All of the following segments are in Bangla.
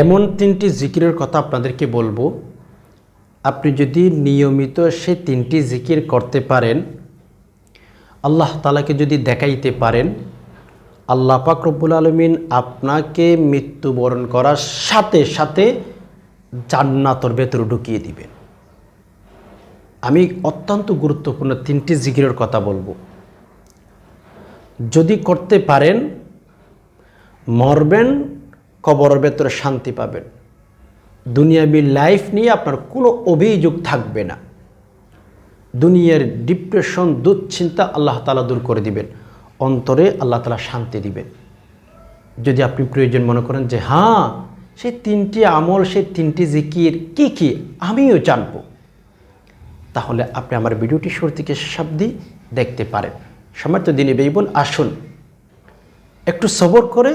এমন তিনটি জিকিরের কথা আপনাদেরকে বলব। আপনি যদি নিয়মিত সে তিনটি জিকির করতে পারেন, আল্লাহ তালাকে যদি দেখাইতে পারেন, আল্লাহ পাক রব্বুল আলমিন আপনাকে মৃত্যুবরণ করার সাথে সাথে জান্নাতর ভেতরে ঢুকিয়ে দিবেন। আমি অত্যন্ত গুরুত্বপূর্ণ তিনটি জিকিরের কথা বলব। যদি করতে পারেন, মরবেন কবরের ভেতরে শান্তি পাবেন। দুনিয়াবি লাইফ নিয়ে আপনার কোনো অভিযোগ থাকবে না। দুনিয়ার ডিপ্রেশন দুশ্চিন্তা আল্লাহ তালা দূর করে দিবেন। অন্তরে আল্লাহ তালা শান্তি দিবেন। যদি আপনি প্রয়োজন মনে করেন যে হ্যাঁ সেই তিনটি আমল, সেই তিনটি জিকির কি কি আমিও জানব। তাহলে আপনি আমার ভিডিওটি শুরু থেকে অবধি দেখতে পারেন। সমর্থ দিনে বেইবন আসুন। একটু সবর করে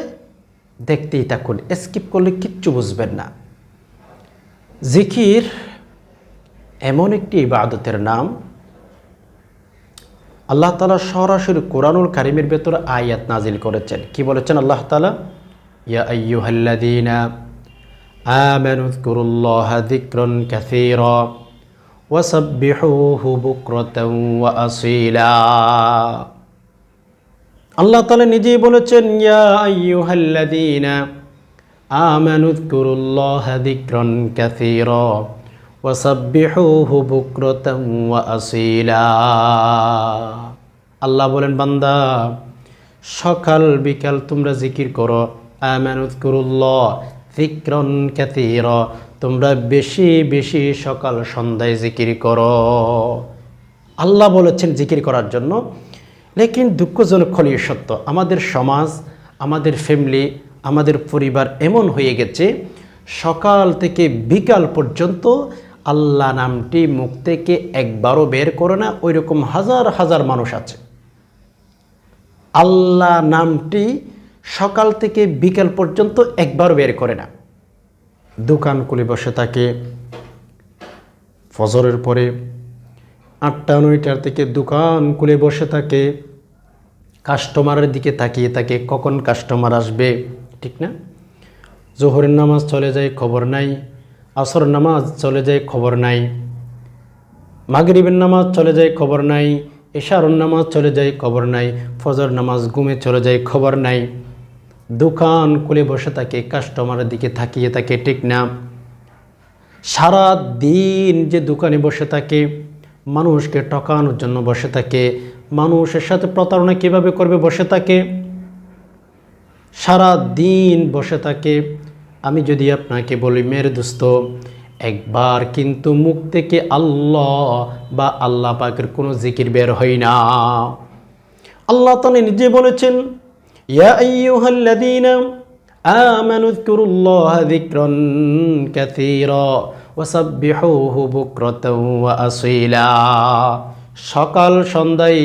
দেখতেই থাকুন স্কিপ করলে কিচ্ছু বুঝবেন না। জিকির এমন একটি ইবাদতের নাম। আল্লাহ তালা সরাসরি কোরআনুল কারিমের ভেতরে আয়াত নাজিল করেছেন। কি বলেছেন আল্লাহ তালা ইয়া আমানু যকুরুল্লাহা যিকরান কাসীরা ওয়াসাব্বিহুহু বুকরাতাও ওয়া আসীলা। আল্লাহ তাআলা নিজেই বলেছেন ওয়া আসীলা। আল্লাহ বলেন, বান্দা, সকাল বিকাল তোমরা জিকির করো আমানুত করুল্লাহ যিকরন কাসীরা, তোমরা বেশি বেশি সকাল সন্ধ্যায় জিকির করো। আল্লাহ বলেছেন জিকির করার জন্য। লেকিন দুঃখজনক খলীয় সত্য। আমাদের সমাজ, আমাদের ফ্যামিলি আমাদের পরিবার এমন হয়ে গেছে, সকাল থেকে বিকাল পর্যন্ত আল্লাহ নামটি মুখ থেকে একবারও বের করে না ওই রকম হাজার হাজার মানুষ আছে। আল্লাহ নামটি সকাল থেকে বিকাল পর্যন্ত একবার বের করে না। দোকান খুলে বসে থাকে, ফজরের পরে আটটা নয়টার থেকে দোকান খুলে বসে থাকে। কাস্টমারের দিকে তাকিয়ে থাকে, কখন কাস্টমার আসবে, ঠিক না? জোহরের নামাজ চলে যায়, খবর নাই। আসর নামাজ চলে যায়, খবর নাই। মাগরিবের নামাজ চলে যায়, খবর নাই। এশারুন নামাজ চলে যায়, খবর নাই। ফজর নামাজ ঘুমে চলে যায়, খবর নাই। দোকান খুলে বসে থাকে কাস্টমারের দিকে তাকিয়ে থাকে, ঠিক না? সারা দিন যে দোকানে বসে থাকে মানুষকে টকানোর জন্য বসে থাকে। মানুষের সাথে প্রতারণা কীভাবে করবে বসে থাকে? সারা দিন বসে থাকে। আমি যদি আপনাকে বলি, মেরে দোস্ত, একবার কিন্তু মুখ থেকে আল্লাহ বা আল্লাহ পাকের কোনো জিকির বের হয় না। আল্লাহ তানি নিজে বলেছেন আইয়ুহাল্লাযীনা আমানু যকুরুল্লাহা যিকরান কাসীরা। ওয়াসাব্বিহুহু বুকরাতাও ওয়া আসীলা। সকাল সন্ধ্যায়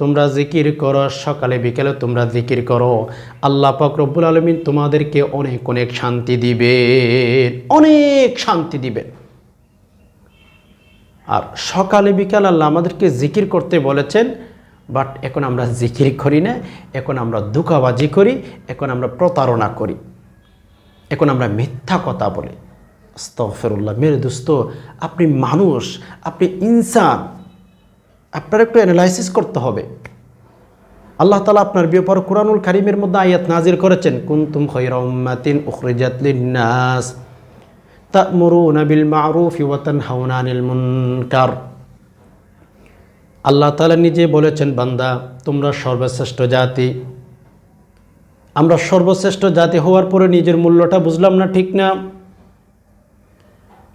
তোমরা জিকির করো, সকালে বিকেলে তোমরা জিকির করো। আল্লাহ পাক রব্বুল আলমিন তোমাদেরকে অনেক অনেক শান্তি দিবেন অনেক শান্তি দিবেন আর সকালে বিকাল আল্লাহ আমাদেরকে জিকির করতে বলেছেন, বাট এখন আমরা জিকির করি না, এখন আমরা দুকাবাজি করি, এখন আমরা প্রতারণা করি। এখন আমরা মিথ্যা কথা বলি। আস্তফেরুল্লাহ মেরে দোস্ত, আপনি মানুষ, আপনি ইনসান। আপনার একটু অ্যানালাইসিস করতে হবে। আল্লাহ তালা আপনার ব্যাপার কোরআনুল কারিমের মধ্যে আয়াত নাজির করেছেন, কুন্তুম খৈরমাতিন উখরিজাত লিন্নাস তা'মুরুনা বিল মা'রুফ ওয়া তানহাউনা আনিল আল্লাহ তাআলা নিজে বলেছেন, বান্দা, তোমরা সর্বশ্রেষ্ঠ জাতি। আমরা সর্বশ্রেষ্ঠ জাতি হওয়ার পরে নিজের মূল্যটা বুঝলাম না ঠিক না।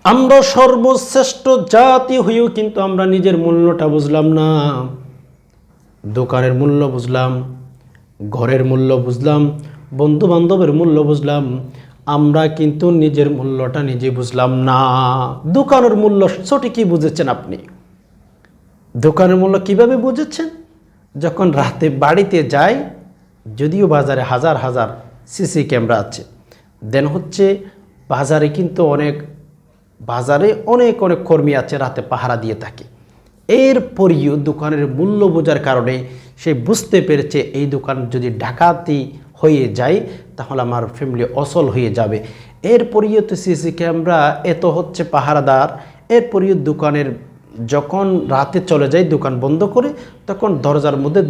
আমরা সর্বশ্রেষ্ঠ জাতি হয়েও কিন্তু আমরা নিজের মূল্যটা বুঝলাম না। দোকানের মূল্য বুঝলাম, ঘরের মূল্য বুঝলাম বন্ধু বান্ধবের মূল্য বুঝলাম, আমরা কিন্তু নিজের মূল্যটা নিজে বুঝলাম না। দোকানের মূল্য সঠিকই বুঝেছেন আপনি। দোকানের মূল্য কীভাবে বুঝেছেন? যখন রাতে বাড়িতে যায় যদিও বাজারে হাজার হাজার সিসি ক্যামেরা আছে, দেন হচ্ছে বাজারে কিন্তু অনেক বাজারে অনেক অনেক কর্মী আছে, রাতে পাহারা দিয়ে থাকে। এরপরেও দোকানের মূল্য বোঝার কারণে সে বুঝতে পেরেছে, এই দোকান যদি ডাকাতি হয়ে যায়, তাহলে আমার ফ্যামিলি অসল হয়ে যাবে। এরপরেও তো সিসি ক্যামেরা এত হচ্ছে পাহারাদার। এরপরেও দোকানের যখন রাতে চলে যায়, দোকান বন্ধ করে, তখন দরজার মধ্যে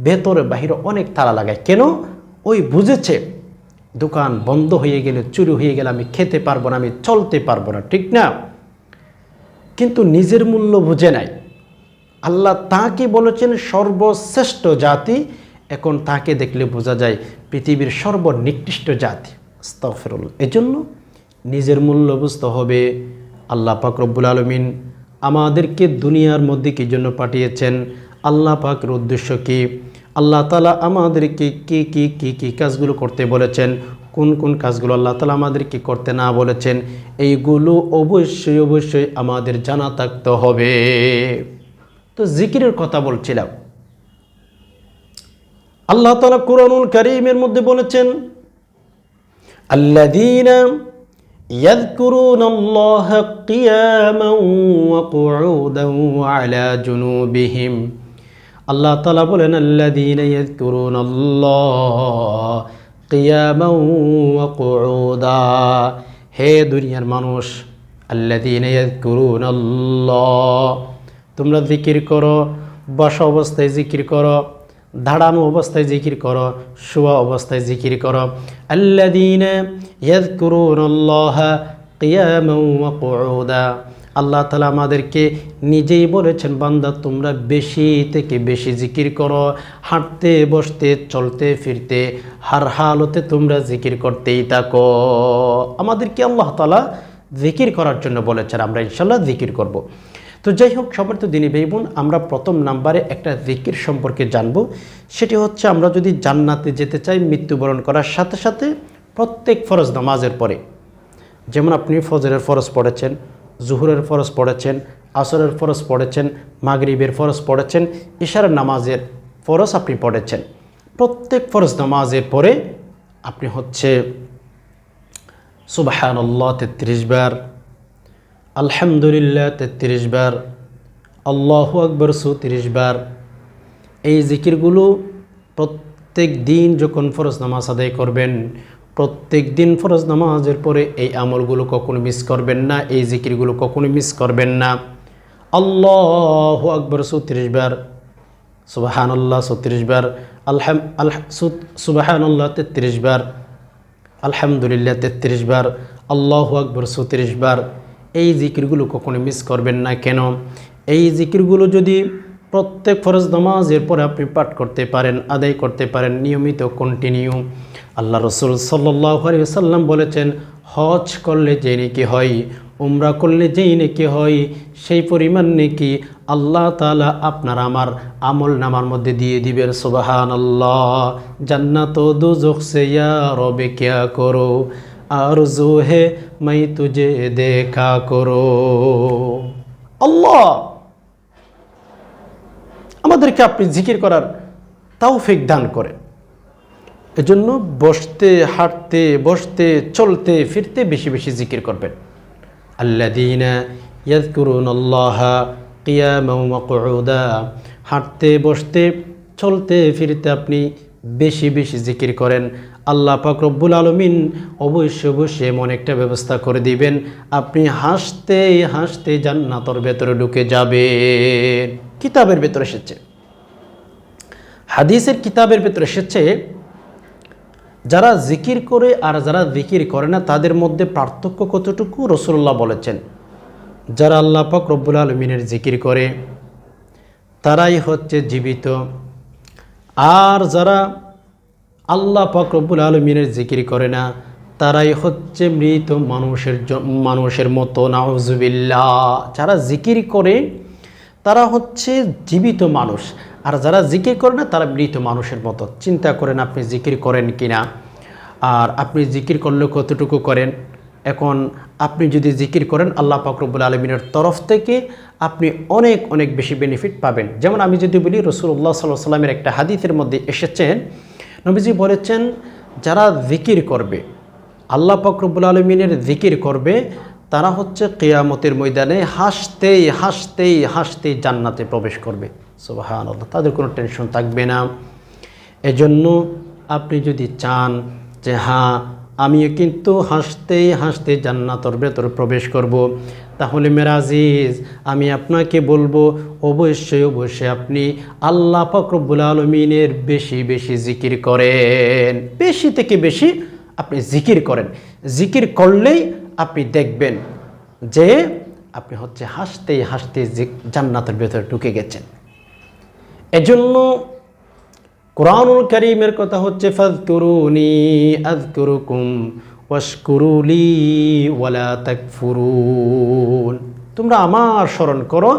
ভেতরে, বাহিরে অনেক তালা লাগায়। কেন? ওই বুঝেছে দোকান বন্ধ হয়ে গেলে, চুরি হয়ে গেলে আমি খেতে পারব না, আমি চলতে পারব না, ঠিক না? কিন্তু নিজের মূল্য বুঝে নাই। আল্লাহ তাকে বলেছেন সর্বশ্রেষ্ঠ জাতি, এখন তাকে দেখলে বোঝা যায় পৃথিবীর সর্বনিকৃষ্ট জাতি। আস্তাগফিরুল এজন্য নিজের মূল্য বুঝতে হবে। আল্লাহ পাক রব্বুল আলমিন আমাদেরকে দুনিয়ার মধ্যে কী জন্য পাঠিয়েছেন? আল্লাহ পাকের উদ্দেশ্য কী? আল্লাহ তালা আমাদেরকে কী কী কী কী কাজগুলো করতে বলেছেন কোন কোন কাজগুলো আল্লাহ তালা আমাদেরকে করতে না বলেছেন এইগুলো অবশ্যই অবশ্যই আমাদের জানা থাকতে হবে তো জিকিরের কথা বলছিলাম আল্লাহ তালা কোরআনুল করিমের মধ্যে বলেছেন الذين يذكرون الله قياما وقعودا وعلى جنوبهم আল্লাহ তালা বলেন আল্লাদিন করুন হে দুনিয়ার মানুষ আল্লাদিন করুন তোমরা জিকির করো, বাস অবস্থায় জিকির করো ধাড়ানো অবস্থায় জিকির করো, শোয়া অবস্থায় জিকির করো। আল্লাদিন ইয়াদ করুন আল্লাহ কিয়ামা আল্লাহ তালা আমাদেরকে নিজেই বলেছেন, বান্দা, তোমরা বেশি থেকে বেশি জিকির করো, হাঁটতে, বসতে, চলতে, ফিরতে, হার হালতে তোমরা জিকির করতেই থাকো আমাদেরকে আল্লাহ তালা জিকির করার জন্য বলেছেন, আমরা ইনশাল্লাহ জিকির করব। তো যাই হোক, সবার তো দিনী ভাই বোন, আমরা প্রথম নাম্বারে একটা জিকির সম্পর্কে জানব সেটি হচ্ছে, আমরা যদি জান্নাতে যেতে চাই, মৃত্যুবরণ করার সাথে সাথে প্রত্যেক ফরজ নামাজের পরে, যেমন আপনি ফজরের ফরজ পড়েছেন জুহুরের ফরজ পড়েছেন, আসরের ফরজ পড়েছেন, মাগরিবের ফরজ পড়েছেন ইশারের নামাজের ফরজ আপনি পড়েছেন। প্রত্যেক ফরজ নামাজের পরে আপনি হচ্ছে সুবাহান আল্লাহ তেত্রিশ বার, আলহামদুলিল্লাহ তেত্রিশ বার, আল্লাহ আকবর সু তিরিশ বার। এই জিকিরগুলো প্রত্যেক দিন যখন ফরজ নামাজ আদায় করবেন প্রত্যেক দিন ফরজ নামাজের পরে এই আমলগুলো কখনো মিস করবেন না, এই জিকিরগুলো কখনো মিস করবেন না। আল্লাহ আকবর তিরিশ বার সুবাহান আল্লাহ ছত্রিশ বার, আলহাম, আলহ সুবাহান আল্লাহ তেত্রিশ বার, আলহামদুলিল্লাহ তেত্রিশ বার, আল্লাহ আকবর চৌত্রিশ বার। এই জিকিরগুলো কখনো মিস করবেন না। কেন? এই জিকিরগুলো যদি প্রত্যেক ফরজ নামাজের পরে আপনি পাঠ করতে পারেন, আদায় করতে পারেন, নিয়মিত কন্টিনিউ আল্লাহ রসুল সাল্লাহ সাল্লাম বলেছেন, হজ করলে যে নাকি হয়, উমরা করলে যেই নাকি হয়, সেই পরিমাণ নাকি আল্লাহ তালা আপনার আমার আমল নামার মধ্যে দিয়ে দিবেন সুবাহান আল্লাহ জান্নাত দুজক রবে করো, আর জো হে মাই তুজে দেখা করো। আল্লাহ! আমাদেরকে আপনি জিকির করার তাওফিক দান করেন। এজন্য বসতে, হাঁটতে, বসতে, চলতে, ফিরতে বেশি বেশি জিকির করবেন। আল্লাদিনা ইয়াজকুরুন আল্লাহ কিয়ামা ওয়া কুউদা হাঁটতে, বসতে, চলতে, ফিরতে আপনি বেশি বেশি জিকির করেন। আল্লাহ পাক রব্বুল আলমিন অবশ্যই অবশ্যই এমন একটা ব্যবস্থা করে দিবেন, আপনি হাসতে হাসতে জান্নাতর ভেতরে ঢুকে যাবেন। কিতাবের ভেতরে এসেছে। হাদিসের কিতাবের ভেতরে এসেছে যারা জিকির করে আর যারা জিকির করে না, তাদের মধ্যে পার্থক্য কতটুকু? রসুল্লাহ বলেছেন, যারা আল্লাহ পাক রব্বুল আলমিনের জিকির করে, তারাই হচ্ছে জীবিত। আর যারা আল্লাহ পাক রব্বুল আলমিনের জিকির করে না, তারাই হচ্ছে মৃত মানুষের মানুষের মতো। নাউজুবিল্লাহ, যারা জিকির করে, তারা হচ্ছে জীবিত মানুষ। আর যারা জিকির করে না, তারা মৃত মানুষের মতো। চিন্তা করেন আপনি জিকির করেন কিনা। আর আপনি জিকির করলে কতটুকু করেন? এখন আপনি যদি জিকির করেন, আল্লাহ পাকরবুল আলমিনের তরফ থেকে আপনি অনেক অনেক বেশি বেনিফিট পাবেন। যেমন আমি যদি বলি রসুল্লাহ সাল্লাহ সাল্লামের একটা হাদিসের মধ্যে এসেছেন। নবীজি বলেছেন, যারা জিকির করবে, আল্লাহ পাকরবুল আলমিনের জিকির করবে, তারা হচ্ছে কেয়ামতের ময়দানে হাসতেই হাসতেই হাসতেই জান্নাতে প্রবেশ করবে। সুবাহান আল্লাহ তাদের কোনো টেনশন থাকবে না। এজন্য আপনি যদি চান যে হ্যাঁ আমিও কিন্তু হাসতেই হাসতে জান্নাতর ভেতর প্রবেশ করব। তাহলে মেরাজিজ আমি আপনাকে বলব, অবশ্যই অবশ্যই আপনি আল্লাহ ফকরবুল আলমিনের বেশি বেশি জিকির করেন। বেশি থেকে বেশি আপনি জিকির করেন। জিকির করলেই আপনি দেখবেন যে, আপনি হচ্ছে হাসতেই হাসতে জান্নাতের ভেতরে ঢুকে গেছেন। এজন্য কোরআনুল করিমের কথা হচ্ছে ফাজকুরুনি আযকুরুকুম ওয়াশকুরুলি ওয়ালা তাকফুরুন তোমরা আমার স্মরণ করো,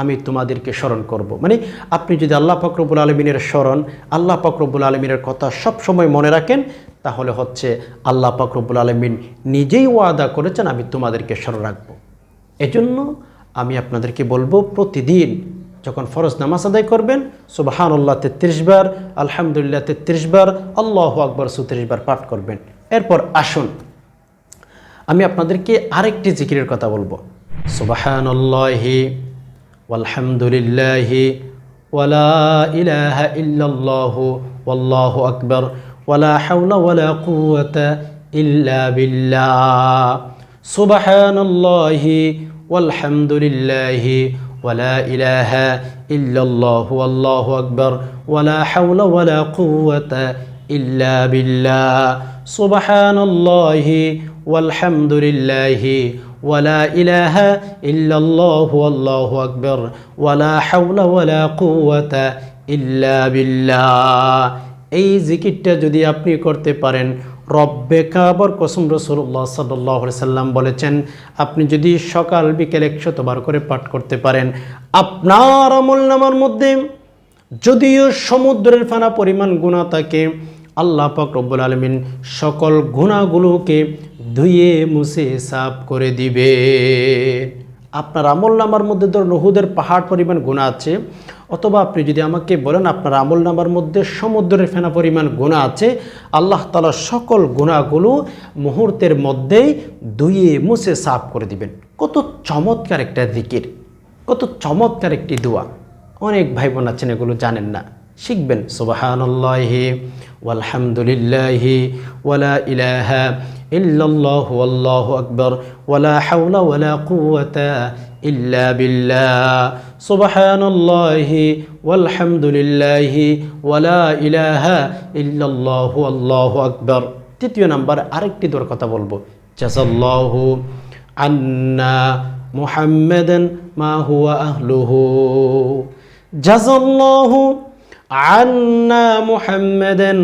আমি তোমাদেরকে স্মরণ করব। মানে আপনি যদি আল্লাহ ফকরবুল আলমিনের স্মরণ, আল্লাহ ফকরবুল আলমিনের কথা সব সময় মনে রাখেন, তাহলে হচ্ছে আল্লাহ ফকরবুল আলমিন নিজেই ওয়াদা করেছেন, আমি তোমাদেরকে স্মরণ রাখব এজন্য আমি আপনাদেরকে বলব, প্রতিদিন যখন ফরজ নামাজ আদায় করবেন সুবাহান আল্লাহ তেত্রিশ বার, আলহামদুলিল্লাহ তেত্রিশ বার, আল্লাহ আকবর সুত্রিশ বার পাঠ করবেন। এরপর আসুন, আমি আপনাদেরকে আরেকটি জিকিরের কথা বলব। সুবাহান আল্লাহি আলহামদুলিল্লাহি ওয়ালা ইলাহা ইল্লাল্লাহু আকবার ওয়ালা হাওলা ওয়ালা কুওয়াতা ইল্লা বিল্লাহ। সুবহানাল্লাহি ওয়ালহামদুলিল্লাহি ওয়ালা ইলাহা ইল্লাল্লাহু ওয়াল্লাহু আকবার ওয়ালা হাওলা ওয়ালা কুওয়াতা ইল্লা বিল্লাহ সুবহানাল্লাহি ওয়ালহামদুলিল্লাহি ولا إله إلا الله والله أكبر ولا حول ولا قوة إلا بالله এই জিকিরটা যদি আপনি করতে পারেন রব্বে কাবর কসম রসুল্লাহ সাল্লাহ সাল্লাম বলেছেন, আপনি যদি সকাল বিকেল একশতবার করে পাঠ করতে পারেন, আপনার আমল নামার মধ্যে যদিও সমুদ্রের ফানা পরিমাণ গুণা থাকে, আল্লাহ পাক রব্বুল আলমিন সকল গুণাগুলোকে ধুয়ে মুছে সাফ করে দিবে। আপনার আমল নামার মধ্যে ধরুন নহুদের পাহাড় পরিমাণ গুণা আছে অথবা আপনি যদি আমাকে বলেন, আপনার আমল নামার মধ্যে সমুদ্রের ফেনা পরিমাণ গুণা আছে, আল্লাহ তালা সকল গুণাগুলো মুহূর্তের মধ্যেই ধুয়ে মুছে সাফ করে দিবেন। কত চমৎকার একটা দিকির কত চমৎকার একটি দোয়া। অনেক ভাই বোন আছেন, এগুলো জানেন না। শিখবেন, সুবাহানল্লাহি ওয়ালহামদুলিল্লাহি ওয়ালা ইলাহা ইল্লাল্লাহু আল্লাহু আকবার, ওয়ালা হাওলা ওয়ালা কুওয়াতা ইল্লা বিল্লাহ। সুবহানাল্লাহি ওয়ালহামদুলিল্লাহি ওয়ালা ইলাহা ইল্লাল্লাহু আল্লাহু আকবার। তৃতীয় নাম্বার, আরেকটি দোর কথা বলব। জাযাল্লাহু আন্না মুহাম্মাদান মা হুয়া আহলুহু। জাযাল্লাহু আন্না মুহাম্মাদান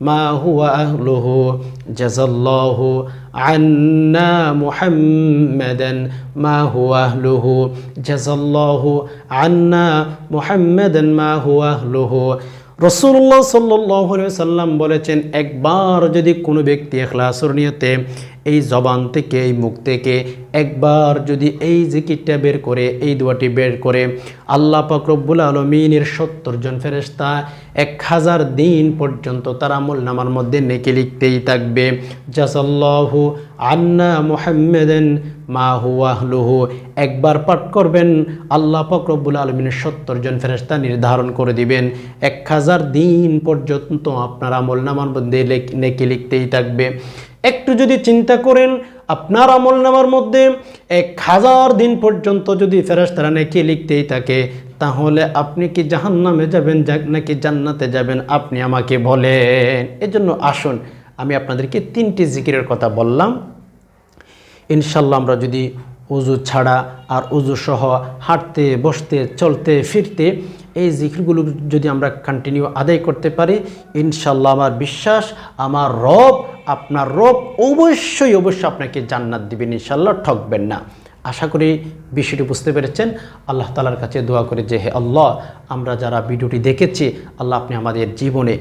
মা হুয়া আহলুহু। জাযাল্লাহু আন্না ما هو أهله جزى الله আন্না محمدا মা هو أهله রসুল্লাহ সাল্লাহ সাল্লাম বলেছেন, একবার যদি কোনো ব্যক্তি এখলাসর নিয়তে এই জবান থেকে, এই মুখ থেকে একবার যদি এই জিকিরটা বের করে, এই দোয়াটি বের করে, আল্লাহ পাক রব্বুল আলমিনের সত্তর জন ফেরেস্তা এক হাজার দিন পর্যন্ত তার আমল নামার মধ্যে নেকে লিখতেই থাকবে। জাসাল্লাহু আন্না মোহাম্মেদেন মা হুয়াহলুহু একবার পাঠ করবেন, আল্লাহ পাক আলমিনের সত্তর জন ফেরেস্তা নির্ধারণ করে দিবেন। এক হাজার দিন পর্যন্ত আপনার আমল নামার মধ্যে নেকি লিখতেই থাকবে। একটু যদি চিন্তা করেন, আপনার আমল নামার মধ্যে এক হাজার দিন পর্যন্ত যদি ফেরেস্তারা নেকি লিখতেই থাকে, তাহলে আপনি কি জাহান্নামে যাবেন নাকি জান্নাতে যাবেন? আপনি আমাকে বলেন। এজন্য আসুন, আমি আপনাদেরকে তিনটি জিকিরের কথা বললাম। ইনশাল্লাহ আমরা যদি উজু ছাড়া আর উজু সহ হাঁটতে, বসতে, চলতে, ফিরতে এই জিকিরগুলো যদি আমরা কন্টিনিউ আদায় করতে পারি ইনশাল্লাহ আমার বিশ্বাস, আমার রব, আপনার রব অবশ্যই অবশ্যই আপনাকে জান্নাত দিবেন ইনশাল্লাহ ঠকবেন না। আশা করি বিষয়টি বুঝতে পেরেছেন। আল্লাহ তালার কাছে দোয়া করে যে, হে আল্লাহ, আমরা যারা ভিডিওটি দেখেছি, আল্লাহ আপনি আমাদের জীবনে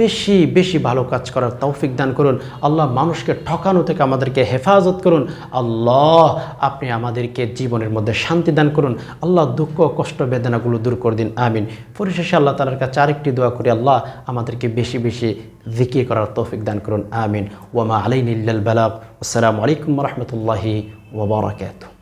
বেশি বেশি ভালো কাজ করার তৌফিক দান করুন। আল্লাহ মানুষকে ঠকানো থেকে আমাদেরকে হেফাজত করুন। আল্লাহ আপনি আমাদেরকে জীবনের মধ্যে শান্তি দান করুন। আল্লাহ দুঃখ, কষ্ট, বেদনাগুলো দূর করে দিন। আমিন। পরিশেষে আল্লাহ তালার কাছে আরেকটি দোয়া করি, আল্লাহ আমাদেরকে বেশি বেশি জিকির করার তৌফিক দান করুন। আমিন। ওয়ামা আলাইন ইল্লাল বালাগ। আসসালামু আলাইকুম রহমতুল্লাহি ওবরাকাতুহ